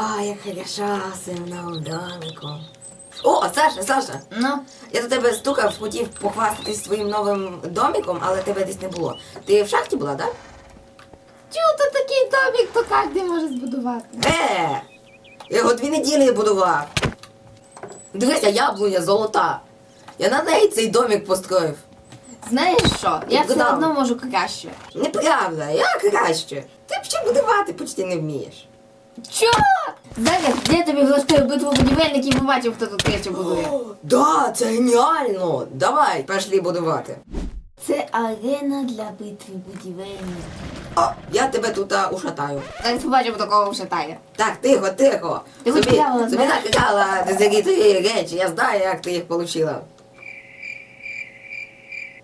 Ой, як в новому домику. О, Саша, Саша, Ну, я до тебе стукав, хотів похвастатись своїм новим домиком, але тебе десь не було. Ти в шахті була, так? чого то такий домик, то кожен може збудувати. Е! Я його дві неділі будував. Дивися, яблуня золота. Я на неї цей домик построїв. Знаєш що? Я все одно можу краще. Неправда, я краще. Ти б ще будувати почти не вмієш. Чо? Зараз я тобі влаштую битву будівельників і побачив, хто тут краще будує. О, да, це геніально! Давай, пішли будувати. Це арена для битви будівельників. О, я тебе тут а, ушатаю. Зараз побачимо, такого вшатає. Так, тихо, тихо. Ти хоч собі, правила собі знаєш? наказала дезері твої речі, я знаю, як ти їх отримала.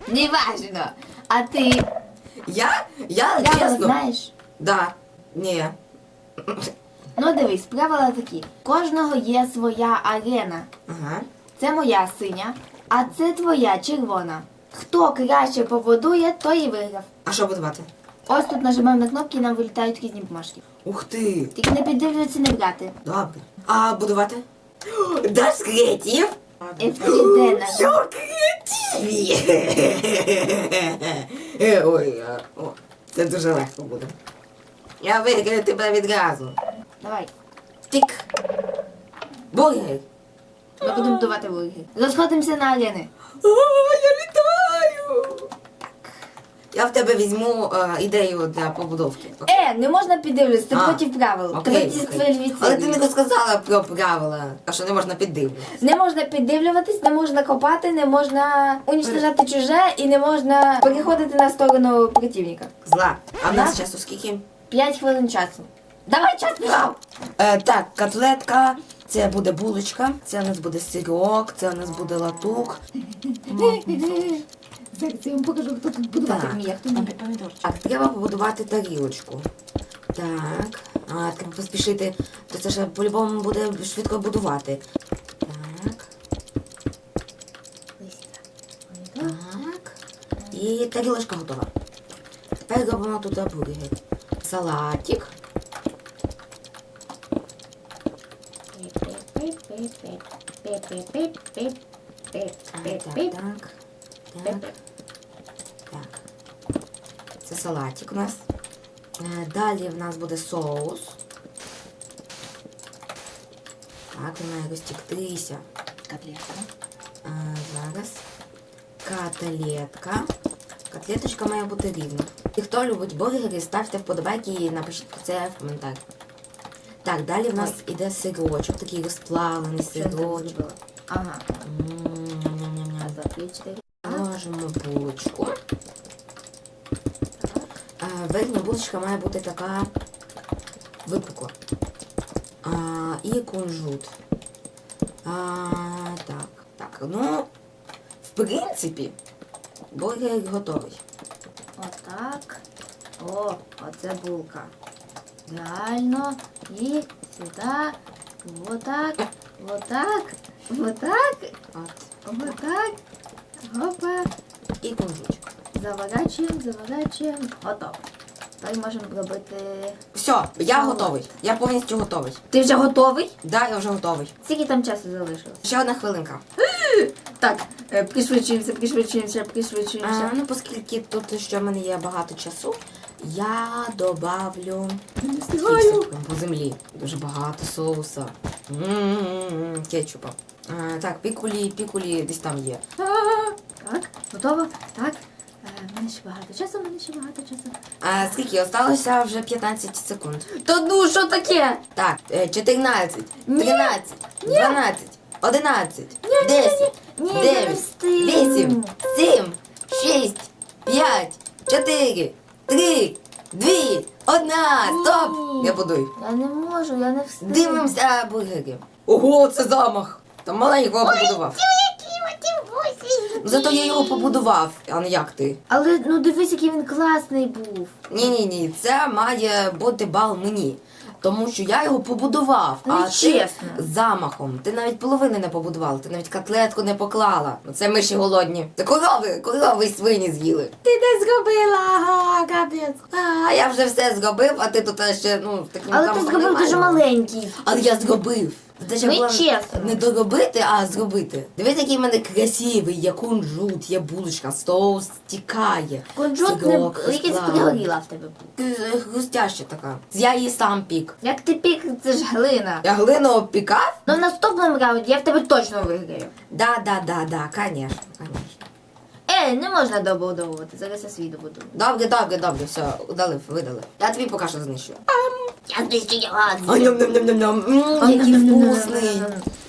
Неважно. А ти Я? Я, правила чесно. знаєш? Да. Ні. Ну дивись, правила такі. Кожного є своя арена. Ага. Це моя синя, а це твоя червона. Хто краще побудує, той і виграв. А що будувати? Ось тут нажимаємо на кнопки і нам вилітають різні бумажки. Ух ти. Тільки не піддивлюватися не брати. Добре. А будувати? Даш креатив? F3D нажимаємо. Що креативі? Е, Ой, а, о, це дуже легко буде. Я виграю тебе відразу. Давай. Тик. Бургер. Ми будемо будувати бургер. Розходимося на арени. О, я літаю. Я в тебе візьму е, ідею для побудовки. Е, не можна піддивлюватися, це А, проти правил. Окей, окей. Але ти не розказала про правила, а що не можна піддивитися. Не можна піддивлюватись, не можна копати, не можна уничтожати чуже і не можна переходити на сторону противника. Зла. А в нас часу скільки? 5 хвилин часу. Давай час пішов! Е, так, котлетка, це буде булочка, це у нас буде сирок, це у нас буде латук. Зараз я вам покажу, хто тут будувати Так. вміє, хто не помідорчик. Так, треба побудувати тарілочку. Так, а, треба поспішити, то це ж по-любому буде швидко будувати. Так, так. І тарілочка готова. Тепер робимо тут бургер. Салатик. Так, так, так. Так. Так. Це салатик у нас. Далі в нас буде соус. Так, він має розтіктися. Котлетка. Зараз. Котлетка. Котлеточка має бути рівна. І хто любить бургери, ставте вподобайки і напишіть це в коментарі. Так, далі в нас іде сирочок, такий розплавлений зробила? Ага. М, ням-ням-ням-ням. Раз, два, три, чотири. Булочку. Верхня булочка має бути така випукла. А, і кунжут. А, так, так, ну, в принципі, бургер готовий. Отак. О, оце булка. Реально. І сюди. Отак. Отак. Отак. От. Отак. Опа. І кунжутик. Заворачуємо, заворачуємо. Готово. Тепер можемо робити. Все, я Салат. готовий. Я повністю готовий. Ти вже готовий? Да, я вже готовий. Скільки там часу залишилось? Ще одна хвилинка. Так, е, пришвидшуємося, пришвидшуємося, пришвидшуємося. А, ну, оскільки тут ще в мене є багато часу, я добавлю по землі. Дуже багато соуса. М-м-м, Кетчупа. А, так, пікулі, пікулі десь там є. Так, готово. Так. Е, в мене ще багато часу, мене ще багато часу. А скільки? Осталося вже 15 секунд. Та ну, що таке? Так, е, 14, Ні. 13, 12, 11, 10, Ні, я не 9, встигну. 8, 7, 6, 5, 4, 3, 2, 1, стоп! Я будую. Я не можу, я не встигну. Дивимося бургери. Ого, це замах! Там маленького побудував. Ну, Зато я його побудував, а не як ти. Але ну дивись, який він класний був. Ні, ні, ні, це має бути бал мені. Тому що я його побудував, а ти замахом. Ти навіть половини не побудувала, ти навіть котлетку не поклала. Ну, Це миші голодні. Та корови, корови й свині з'їли. Ти не зробила, ага, капець. А я вже все зробив, а ти тут ще ну таким Але ти зробив дуже маленький. Але я зробив. Задача була Нечесно. не доробити, а зробити. Дивись, який в мене красивий, є кунжут, є булочка, соус стікає. Кунжут не Сирок якийсь розклала. пригоріла в тебе був. Е, Хрустяща така. Я її сам пік. Як ти пік, це ж глина. Я глину обпікав? Ну в наступному раунді я в тебе точно виграю. Да, да, да, да, конечно, конечно. Е, не можна добудовувати, зараз я свій добудую. Добре, добре, добре, все, удалив, видали. Я тобі поки що знищу. Я знищу його. А ням ням ням ням ням який вкусний.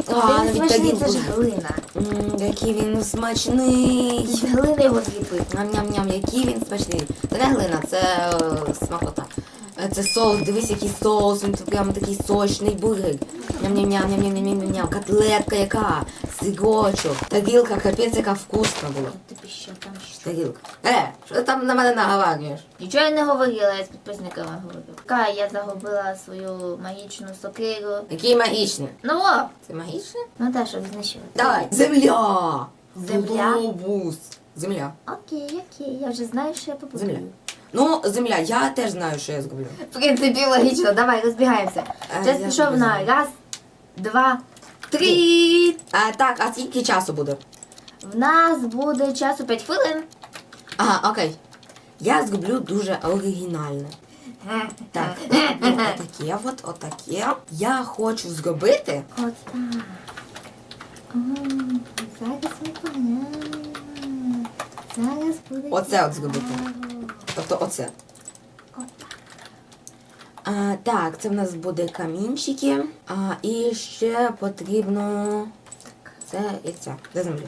А, Він навіть смачний, це ж глина. М, Який він смачний. З глини його зліпити. Ням-ням-ням, який він смачний. Це не глина, це е, смакота. Е, Це соус, дивись, який соус, він прямо такий сочний бургер. Ням-ням-ням-ням-ням-ням-ням, котлетка яка, сирочок, тарілка, капець, яка вкусна була. Тобі що там що? Тарілка. Е, що ти там на мене наговарюєш? Нічого я не говорила, я з підписниками говорю. Ка, я загубила свою магічну сокиру. Який магічний. Ну о! Це магічний? Ну та що, знищила. Давай. Земля! Земля? Глобус. Земля. Окей, окей, я вже знаю, що я побудую. Земля. Ну, земля, я теж знаю, що я зроблю. В принципі, логічно, давай розбігаємося. Е, Час я пішов на раз, два, три. А, так, а скільки часу буде? В нас буде часу 5 хвилин. Ага, окей. Я зроблю дуже оригінальне. Так, отаке, от, отаке. Я хочу зробити. От так. Зараз ми погнали. Зараз буде. Оце от зробити. цікаво. Тобто оце. А, так, це в нас буде камінчики. А, і ще потрібно. Це і це. Де земля?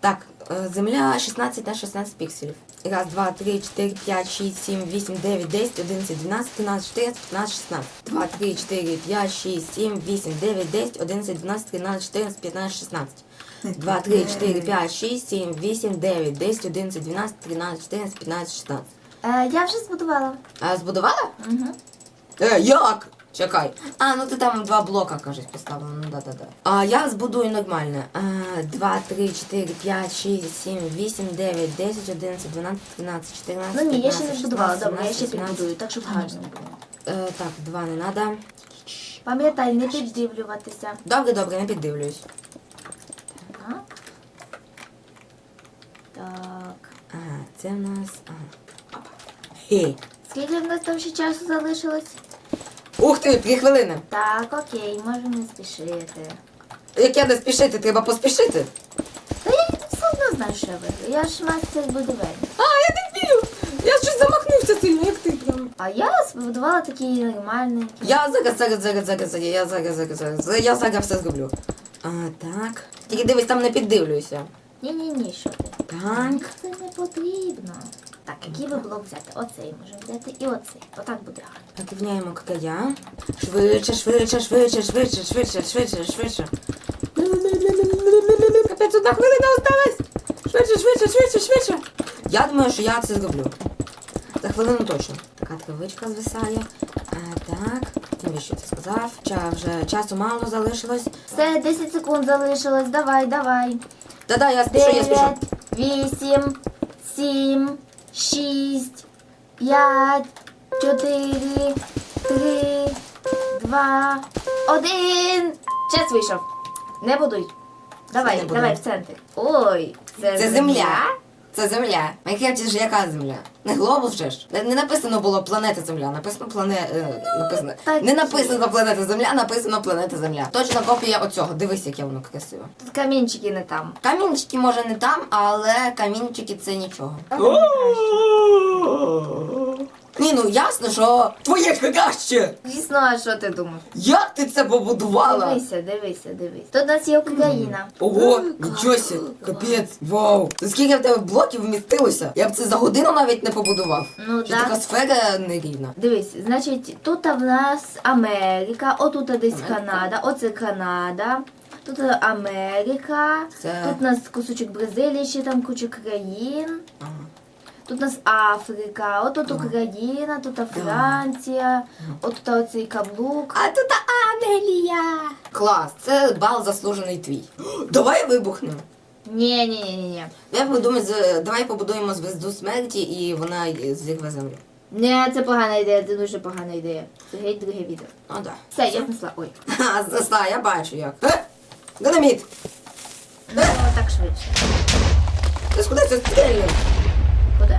Так, е, земля 16 на 16 пікселів. Раз, два, три, чотири, п'ять, шість, сім, вісім, дев'ять, десять, одинадцять, дванадцять, тринадцять, чотирнадцять, п'ятнадцять, шістнадцять. Два, три, чотири, п'ять, шість, сім, вісім, дев'ять, десять, одинадцять, дванадцять, тринадцять, чотирнадцять, п'ятнадцять, шістнадцять. Два, три, чотири, п'ять, шість, сім, вісім, дев'ять, десять, одинадцять, дванадцять, тринадцять, чотирнадцять, п'ятнадцять, шістнадцять. Е, я вже збудувала. А збудувала? Угу. Е, як? Чекай. А, ну ти там два блока, кажуть, поставила. Ну да, да, да. А я збудую нормально. А, 2, 3, 4, 5, 6, 7, 8, 9, 10, 11, 12, 13, 14, Ну ні, я ще 15, не збудувала. 16, Добре, я ще 17, підбудую, так щоб гарно було. Е, так, два не надо. Пам'ятай, не піддивлюватися. Добре, добре, не піддивлюсь. Так. Так. Ага, це в нас. Ага. Опа. Скільки в нас там ще часу залишилось? Ух ти, дві хвилини. Так, окей, можемо не спішити. Як я не спішити, треба поспішити. Та я все одно знаю, що я виграю. Я ж мастер будівельник. А, я не вмію. Я щось замахнувся сильно, як ти прям. А я збудувала такий нормальний. Я зараз, зараз, зараз, зараз, я зараз, зараз, зараз, я зараз все зроблю. А, так. Тільки дивись, там не піддивлюся. Ні-ні-ні, що ти? Так. Це не потрібно. Так, який би блок взяти? Оцей можемо взяти і оцей. Отак буде гарно. Рівняємо края. Швидше, швидше, швидше, швидше, швидше, швидше, швидше. Капець, одна хвилина осталась. Швидше, швидше, швидше, швидше. Я думаю, що я це зроблю. За хвилину точно. Така травичка звисає. А, так. Тим що ти сказав. Ча, вже часу мало залишилось. Все, 10 секунд залишилось. Давай, давай. Та-да, я спішу, я спішу. 9, 8, 7, 6, 5, 4, 3, 2, 1. Час вийшов. Не будуй. Давай, не давай в центр. Ой, це, Це земля. Це земля. Майнкрафті ж яка земля? Не глобус же ж. Не, не написано було планета Земля, написано плане... е, написано. так Не написано планета Земля, написано планета Земля. Точно копія оцього. Дивись, яке воно красиве. Тут камінчики не там. Камінчики може не там, але камінчики це нічого. Ні, ну ясно, що твоє краще. Дійсно, а що ти думав? Як ти це побудувала? Дивися, дивися, дивись. Тут у нас є Україна. Ого, нічого сі, капець, вау. Це скільки в тебе блоків вмістилося? Я б це за годину навіть не побудував. Ну Що така сфера нерівна. Дивись, значить, тут в нас Америка, отут десь. Канада, оце Канада. Тут Америка, Це- тут у нас кусочок Бразилії, ще там куча країн. Ага. Тут у нас Африка, от тут Україна, тут Франція, от тут оцей каблук. А тут Англія. Клас, це бал заслужений твій. Давай вибухнемо. Ні, ні, ні, ні, ні. Я подумаю, з- давай побудуємо звезду смерті і вона зірве землю. Ні, це погана ідея, це дуже погана ідея. Це геть друге відео. Ну да. Все, я знесла. Ой. Ха, знесла, я бачу як. Е, Динаміт! Ну, так швидше. Ти ж куди це стрільнув? Куди?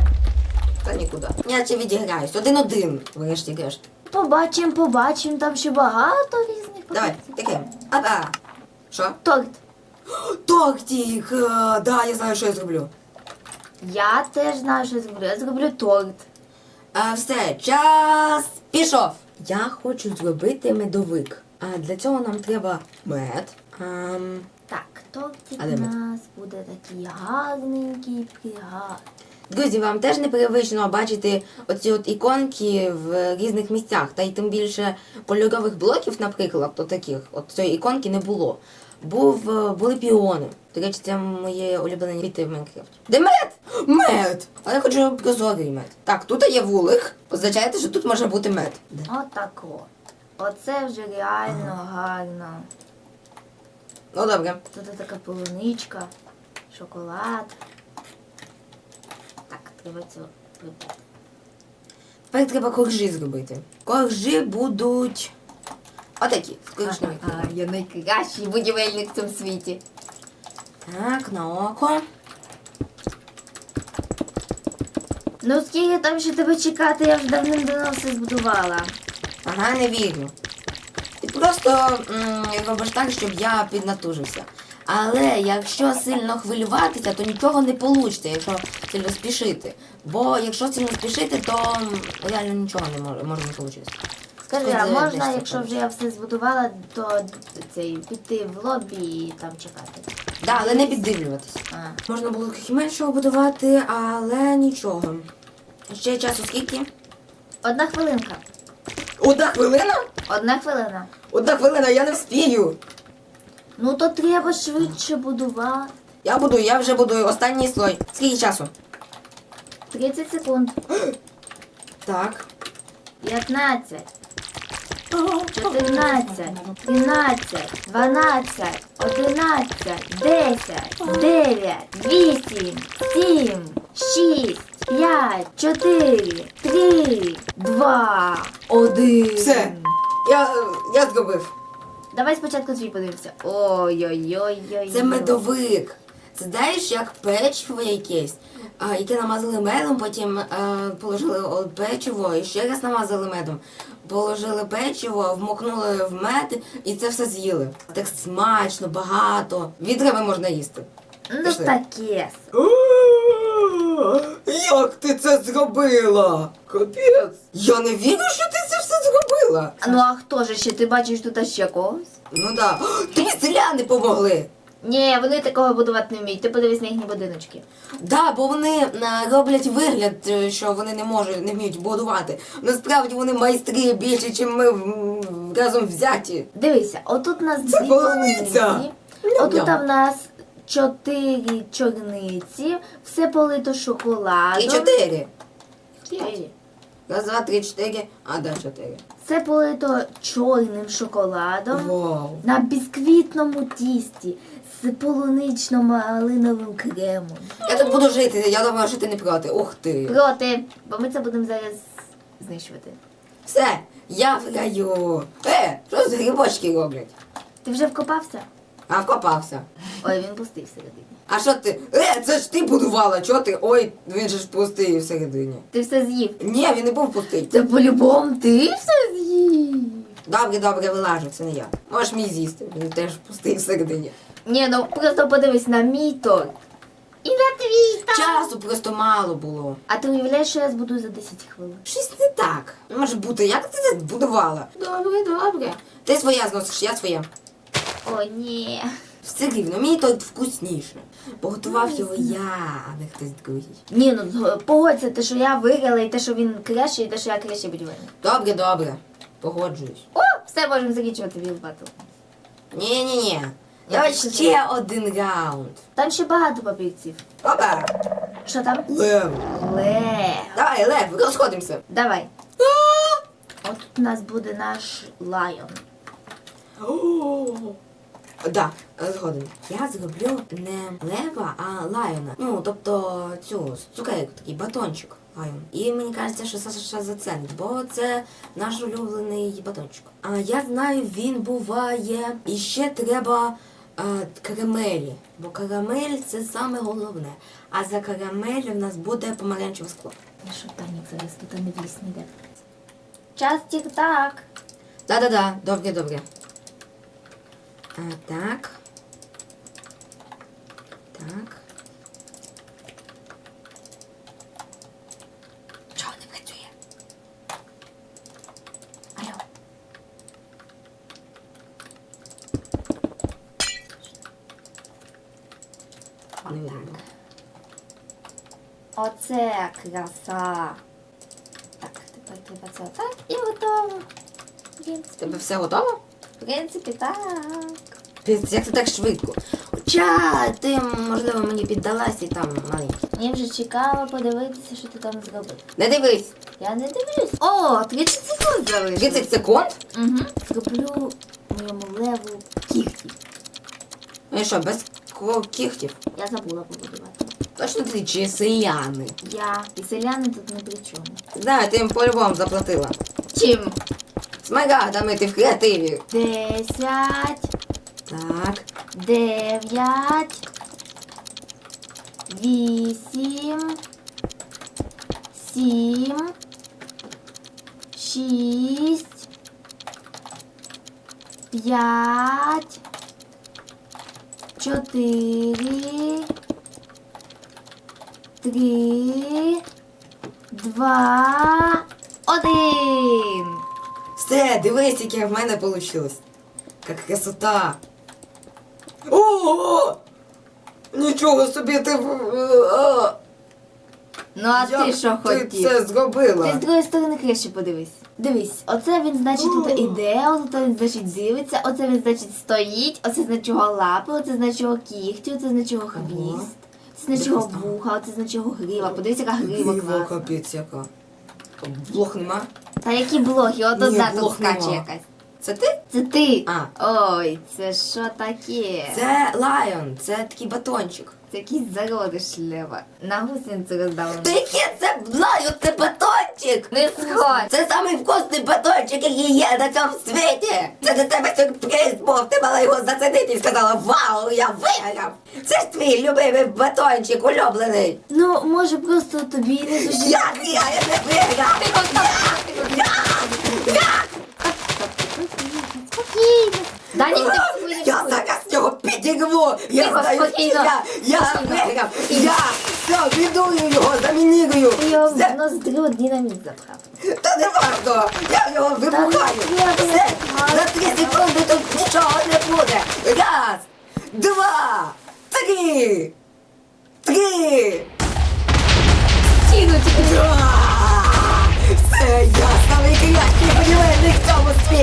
Та нікуди. Я ще відіграюсь. Один-один, врешті решт. Побачим, побачим, там ще багато різних Давай, позицій. таке. Апа. Що? Торт. Тортик! Е, Да, я знаю, що я зроблю. Я теж знаю, що я зроблю. Я зроблю торт. А, все, час пішов. Я хочу зробити медовик. А для цього нам треба мед. Ам, Так, тортик А у де ми? нас буде такий гарненький пригад. Друзі, вам теж непривично бачити оці от іконки в різних місцях, та й тим більше кольорових блоків, наприклад, то таких, от цієї іконки не було. Був, е, були піони. До речі, це мої улюблені квіти в Майнкрафті. Де мед? Мед! А я хочу прозорий мед. Так, тут є вулик. Означає, що тут може бути мед. Отако. Оце вже реально гарно. Ну добре. Тут така полуничка, шоколад. Треба. Тепер треба коржі зробити. Коржі будуть отакі, з коричневих. А, я найкращий будівельник в цьому світі. Так, на око. Ну скільки там ще тебе чекати, я вже давним-давно все збудувала. Ага, не вірю. Ти просто м, робиш так, щоб я піднатужився. Але якщо сильно хвилюватися, то нічого не вийде, якщо сильно спішити. Бо якщо сильно спішити, то реально нічого не може, може не вийти. Скажи, а де- можна, десь якщо вже я все збудувала, то цей піти в лобі і там чекати. Да, але не піддивлюватися. А. Можна було трохи меншого будувати, але нічого. Ще часу скільки? Одна хвилинка. Одна хвилина? Одна хвилина. Одна хвилина, я не вспію. Ну то треба швидше будувати. Я буду, я вже будую останній слой. Скільки часу? 30 секунд. Так. 15, 14, 13, 12, 11, 10, 9, 8, 7, 6, 5, 4, 3, 2, 1. Все. Я, я зробив. Давай спочатку твій подивимося. Ой-ой-ой-ой. Це медовик. Це знаєш, як печиво якесь, а, яке намазали медом, потім е, положили печиво і ще раз намазали медом. Положили печиво, вмокнули в мед і це все з'їли. Так смачно, багато. Відрами можна їсти. Ну Пішли. таке. Як ти це зробила? Капець. Я не вірю, що ти це все зробила. Ну а хто ж ще? Ти бачиш тут ще когось? Ну так. Тобі селяни помогли. Ні, вони такого будувати не вміють. Ти подивись на їхні будиночки. Да, бо вони е, роблять вигляд, е, що вони не можуть, не вміють будувати. Насправді вони майстри більше, ніж ми м, разом взяті. Дивися, отут у нас Це дві полуниця. полуниці. Отут в нас чотири чорниці, все полито шоколадом. І чотири. Чотири. Раз, два, три, чотири. А, да, чотири. Це полито чорним шоколадом Вау. на бісквітному тісті з полунично-малиновим кремом. Я тут буду жити, я думаю, що ти не проти. Ух ти. Проти, бо ми це будемо зараз знищувати. Все, я в раю. Е, що з грибочки роблять? Ти вже вкопався? А вкопався. Ой, він всередині. А що ти? Е, це ж ти будувала, чого ти? Ой, він же ж пустий всередині. Ти все з'їв. Ні, він не був пустий. Це по-любому ти все з'їв. Добре, добре, вилажу, це не я. Можеш мій з'їсти, він теж пустий всередині. Ні, ну просто подивись на мій торт. І на твій торт. Часу просто мало було. А ти уявляєш, що я збудую за 10 хвилин? Щось не так. Може бути, як ти це будувала? Добре, добре. Ти своє зносиш, я своє. О, ні. Все рівно, мені торт вкусніше. Поготував його я, а не хтось другий. Ні, ну зго- погодься, те, що я виграла, і те, що він краще, і те, що я краще будівельник. Добре, добре. Погоджуюсь. О, все можемо закінчувати віл батл. Ні, ні, ні. Я Давай більше ще один раунд. Там ще багато папірців. Опа! Що там? Лев. Лев. Давай, лев, розходимося. Давай. От тут у нас буде наш лайон. Да, згоден. Я зроблю не лева, а лайона. Ну, тобто цю цукерку, такий батончик лайон. І мені кажеться, що Саша заценить, бо це наш улюблений батончик. А я знаю, він буває. І ще треба а, карамелі. Бо карамель це саме головне. А за карамель в нас буде помаранчеве скло. Я що зараз тут не вліз. Час тік-так. Да-да-да, добре, добре. А, так. Так. Чого не працює? Алло. Видно. Оце краса. Так, тепер треба це отак і готово. В принципі, Тебе все готово? в принципі, так. Як це так швидко? Хоча ти, можливо, мені піддалась і там маленький. Мені вже цікаво подивитися, що ти там зробив. Не дивись! Я не дивлюсь. О, 30 секунд залишилось. 30 секунд? Угу. Зроблю моєму леву кіхті. Ну і що, без кіхтів? Я забула побудувати. Точно ти чи селяни? Я і селяни тут не при чому. Да, ти їм по-любому заплатила. Чим? Смагадами ти в креативі. Десять, Так. дев'ять, вісім, сім, шість, п'ять, чотири, три, два, один. Все, дивись, яке в мене вийшло. Як красота. О! Нічого собі ти. а, Ну а як ти що Ти хотів? це зробила. Ти з другої сторони краще подивись. Дивись, оце він, значить, тут іде, оце він, значить, дивиться, оце він, значить, стоїть, оце значить його лапи, оце значить його кігті, оце значить його хвіст, це значить його вуха, оце значить його грива. Подивись, яка грива Грива, класна. капець яка. Блох нема? Та які блоги, от Ні, одна тут блох скаче нема. якась. Це ти? Це ти. А. Ой, це що таке? Це лайон, це такий батончик. Це якийсь зародиш лева. На гусеницю роздав. Та яке це лайон, це батончик! Не сходь. Це самий вкусний батончик, який є на цьому світі. Це для тебе сюрприз був. Ти мала його зацінити і сказала, вау, я виграв. Це ж твій любимий батончик, улюблений. Ну, може, просто тобі не дуже. Як я, я не виграв. Спокійно. Дані, ти Я зараз його підірву. Я Тихо, знаю, спокійно. я, я Спокійно. виграв. Я все, віддую його, замінірую. Ти його в Все, ноздрю динаміт запхав. Та не варто. Я його вибухаю. ні, Все, за три секунди тут нічого не буде. Раз, два, три. Три. Стіну тільки. Два. Все, я самий кращий будівельник в цьому світі.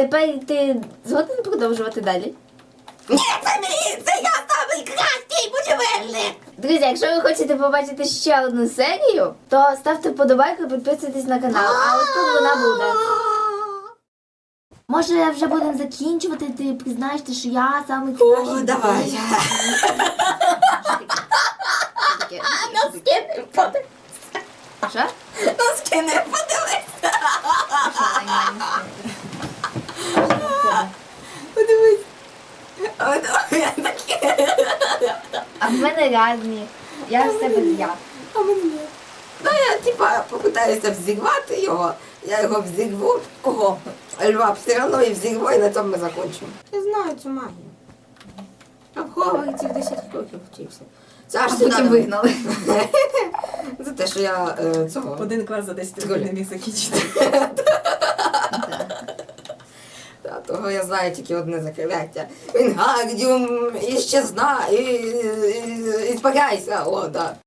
Тепер ти згоден продовжувати далі? Ні, це мій, це я самий кращий будівельник. Друзі, якщо ви хочете побачити ще одну серію, то ставте вподобайку і підписуйтесь на канал. А ось тут вона буде. Може, вже будемо закінчувати, ти признаєшся, що я кращий. О, давай. Носки не. Що? Носки не подивись. Подивись. О, давай, я таке. А в мене різні. Я в себе я. А мені. Ну, я типа попитаюся взірвати його. Я його взірву. Кого? Льва все одно і взірву, і на цьому ми закінчимо. Я знаю цю магію. А в в 10 років вчився. Це аж А сюди потім вигнали. За те, що я е, цього. Один клас за 10 років не міг закінчити. Того я знаю тільки одне закляття. Він іщезна і, і, і, і спокайся, о, да.